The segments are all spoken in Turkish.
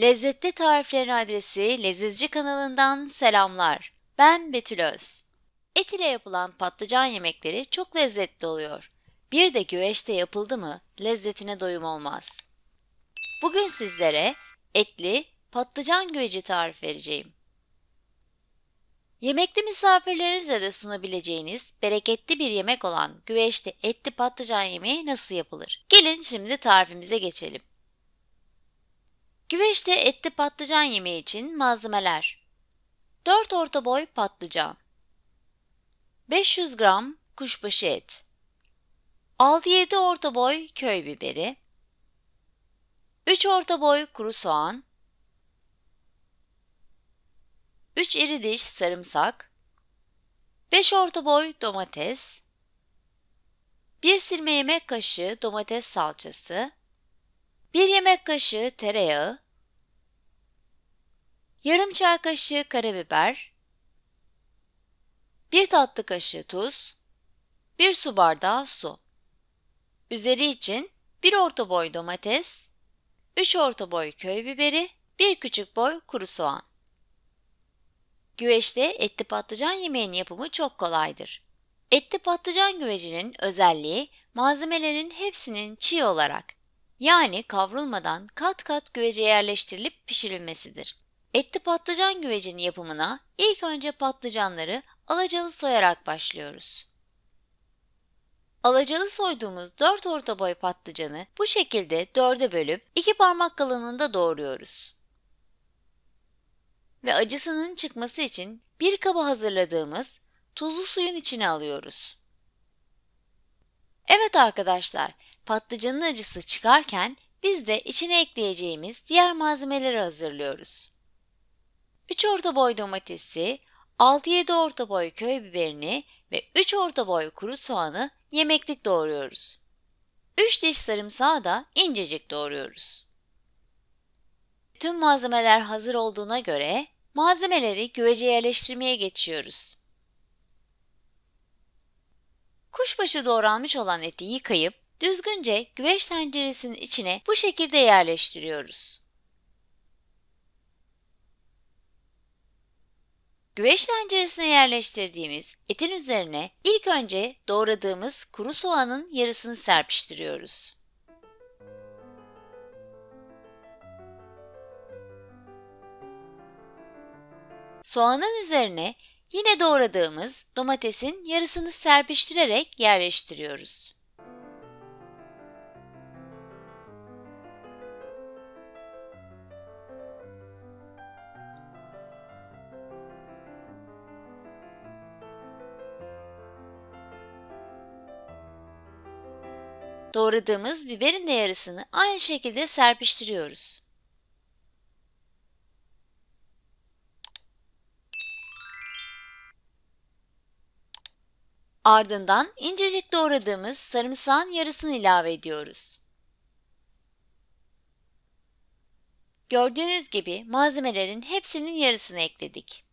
Lezzetli Tariflerin adresi Lezizci kanalından selamlar. Ben Betül Öz. Et ile yapılan patlıcan yemekleri çok lezzetli oluyor. Bir de güveçte yapıldı mı lezzetine doyum olmaz. Bugün sizlere etli patlıcan güveci tarif vereceğim. Yemekte misafirlerinize de sunabileceğiniz bereketli bir yemek olan güveçte etli patlıcan yemeği nasıl yapılır? Gelin şimdi tarifimize geçelim. Güveçte etli patlıcan yemeği için malzemeler. 4 orta boy patlıcan. 500 gram kuşbaşı et. 6-7 orta boy köy biberi. 3 orta boy kuru soğan. 3 iri diş sarımsak. 5 orta boy domates. 1 silme yemek kaşığı domates salçası. 1 yemek kaşığı tereyağı, yarım çay kaşığı karabiber, 1 tatlı kaşığı tuz, 1 su bardağı su. Üzeri için 1 orta boy domates, 3 orta boy köy biberi, 1 küçük boy kuru soğan. Güveçte etli patlıcan yemeğinin yapımı çok kolaydır. Etli patlıcan güvecinin özelliği malzemelerin hepsinin çiğ olarak yani kavrulmadan kat kat güvece yerleştirilip pişirilmesidir. Etli patlıcan güvecinin yapımına ilk önce patlıcanları alacalı soyarak başlıyoruz. Alacalı soyduğumuz 4 orta boy patlıcanı bu şekilde 4'e bölüp 2 parmak kalınlığında doğruyoruz. Ve acısının çıkması için bir kaba hazırladığımız tuzlu suyun içine alıyoruz. Evet arkadaşlar, patlıcanın acısı çıkarken biz de içine ekleyeceğimiz diğer malzemeleri hazırlıyoruz. 3 orta boy domatesi, 6-7 orta boy köy biberini ve 3 orta boy kuru soğanı yemeklik doğruyoruz. 3 diş sarımsağı da incecik doğruyoruz. Tüm malzemeler hazır olduğuna göre malzemeleri güvece yerleştirmeye geçiyoruz. Kuşbaşı doğranmış olan eti yıkayıp düzgünce güveç tenceresinin içine bu şekilde yerleştiriyoruz. Güveç tenceresine yerleştirdiğimiz etin üzerine ilk önce doğradığımız kuru soğanın yarısını serpiştiriyoruz. Soğanın üzerine Yine doğradığımız domatesin yarısını serpiştirerek yerleştiriyoruz. Doğradığımız biberin de yarısını aynı şekilde serpiştiriyoruz. Ardından incecik doğradığımız sarımsağın yarısını ilave ediyoruz. Gördüğünüz gibi malzemelerin hepsinin yarısını ekledik.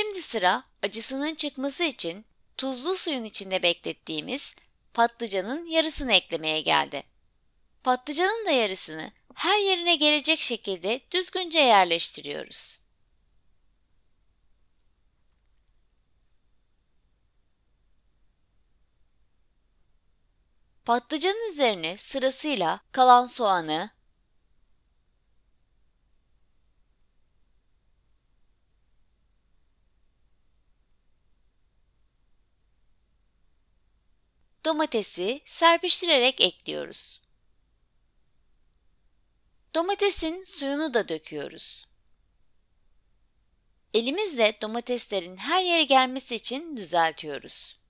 Şimdi sıra acısının çıkması için tuzlu suyun içinde beklettiğimiz patlıcanın yarısını eklemeye geldi. Patlıcanın da yarısını her yerine gelecek şekilde düzgünce yerleştiriyoruz. Patlıcanın üzerine sırasıyla kalan soğanı, domatesi serpiştirerek ekliyoruz. Domatesin suyunu da döküyoruz. Elimizle domateslerin her yere gelmesi için düzeltiyoruz.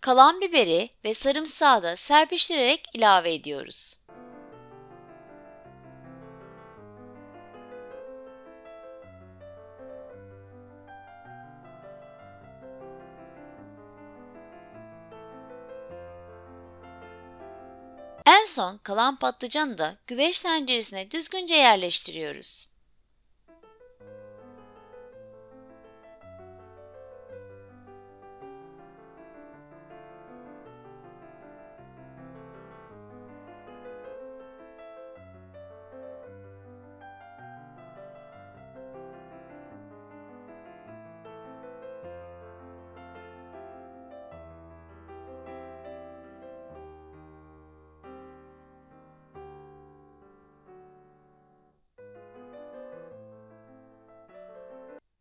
Kalan biberi ve sarımsağı da serpiştirerek ilave ediyoruz. En son kalan patlıcanı da güveç tenceresine düzgünce yerleştiriyoruz.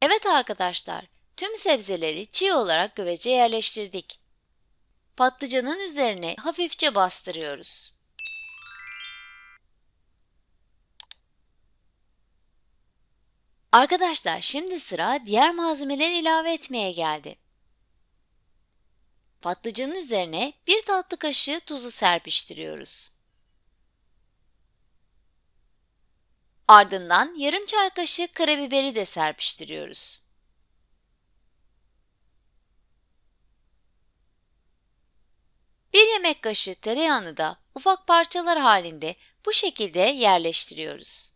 Evet arkadaşlar, tüm sebzeleri çiğ olarak güvece yerleştirdik. Patlıcanın üzerine hafifçe bastırıyoruz. Arkadaşlar şimdi sıra diğer malzemeleri ilave etmeye geldi. Patlıcanın üzerine bir tatlı kaşığı tuzu serpiştiriyoruz. Ardından yarım çay kaşığı karabiberi de serpiştiriyoruz. Bir yemek kaşığı tereyağını da ufak parçalar halinde bu şekilde yerleştiriyoruz.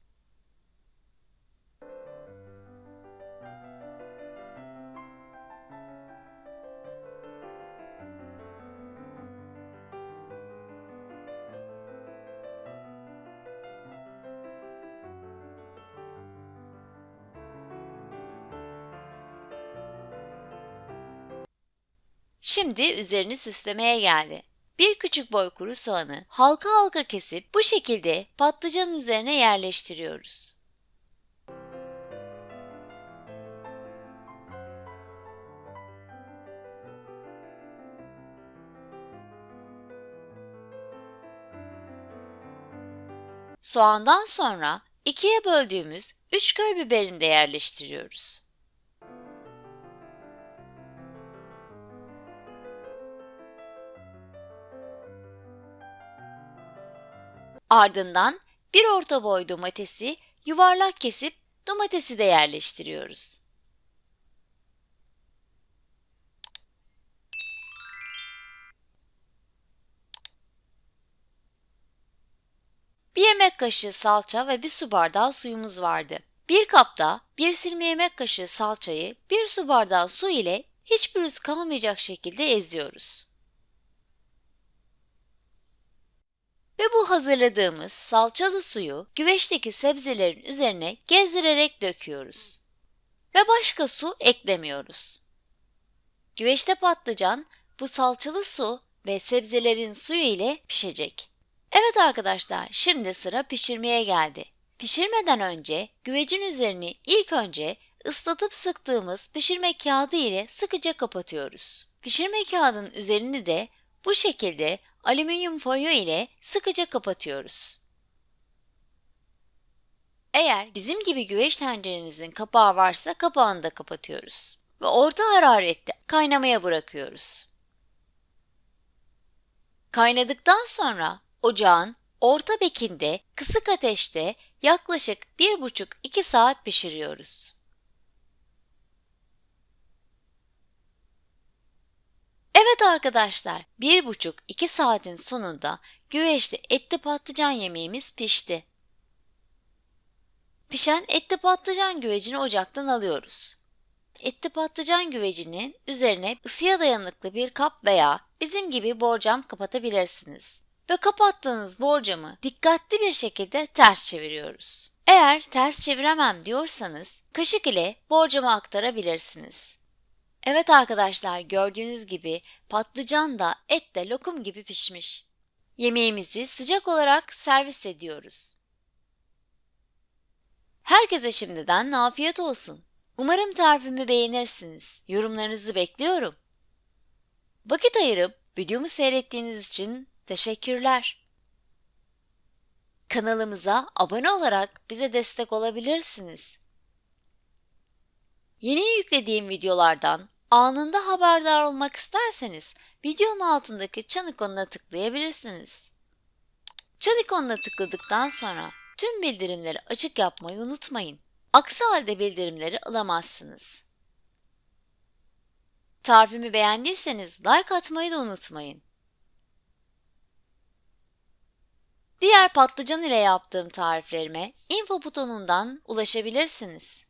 Şimdi üzerini süslemeye geldi. Bir küçük boy kuru soğanı halka halka kesip bu şekilde patlıcanın üzerine yerleştiriyoruz. Soğandan sonra ikiye böldüğümüz 3 köy biberini de yerleştiriyoruz. Ardından bir orta boy domatesi yuvarlak kesip domatesi de yerleştiriyoruz. Bir yemek kaşığı salça ve bir su bardağı suyumuz vardı. Bir kapta bir silme yemek kaşığı salçayı bir su bardağı su ile hiç pürüz kalmayacak şekilde eziyoruz. Ve bu hazırladığımız salçalı suyu güveçteki sebzelerin üzerine gezdirerek döküyoruz. Ve başka su eklemiyoruz. Güveçte patlıcan bu salçalı su ve sebzelerin suyu ile pişecek. Evet arkadaşlar, şimdi sıra pişirmeye geldi. Pişirmeden önce güvecin üzerini ilk önce ıslatıp sıktığımız pişirme kağıdı ile sıkıca kapatıyoruz. Pişirme kağıdının üzerini de bu şekilde alüminyum folyo ile sıkıca kapatıyoruz. Eğer bizim gibi güveç tencerenizin kapağı varsa kapağını da kapatıyoruz ve orta hararette kaynamaya bırakıyoruz. Kaynadıktan sonra ocağın orta bekinde kısık ateşte yaklaşık 1,5-2 saat pişiriyoruz. Evet arkadaşlar, 1,5-2 saatin sonunda güveçte etli patlıcan yemeğimiz pişti. Pişen etli patlıcan güvecini ocaktan alıyoruz. Etli patlıcan güvecinin üzerine ısıya dayanıklı bir kap veya bizim gibi borcam kapatabilirsiniz. Ve kapattığınız borcamı dikkatli bir şekilde ters çeviriyoruz. Eğer ters çeviremem diyorsanız kaşık ile borcamı aktarabilirsiniz. Evet arkadaşlar gördüğünüz gibi patlıcan da et de lokum gibi pişmiş. Yemeğimizi sıcak olarak servis ediyoruz. Herkese şimdiden afiyet olsun. Umarım tarifimi beğenirsiniz. Yorumlarınızı bekliyorum. Vakit ayırıp videomu seyrettiğiniz için teşekkürler. Kanalımıza abone olarak bize destek olabilirsiniz. Yeni yüklediğim videolardan anında haberdar olmak isterseniz videonun altındaki çan ikonuna tıklayabilirsiniz. Çan ikonuna tıkladıktan sonra tüm bildirimleri açık yapmayı unutmayın. Aksi halde bildirimleri alamazsınız. Tarifimi beğendiyseniz like atmayı da unutmayın. Diğer patlıcan ile yaptığım tariflerime info butonundan ulaşabilirsiniz.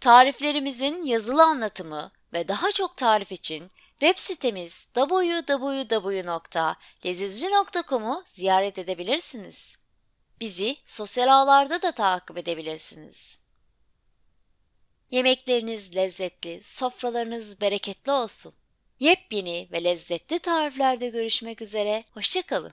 Tariflerimizin yazılı anlatımı ve daha çok tarif için web sitemiz www.lezizci.com'u ziyaret edebilirsiniz. Bizi sosyal ağlarda da takip edebilirsiniz. Yemekleriniz lezzetli, sofralarınız bereketli olsun. Yepyeni ve lezzetli tariflerde görüşmek üzere, hoşçakalın.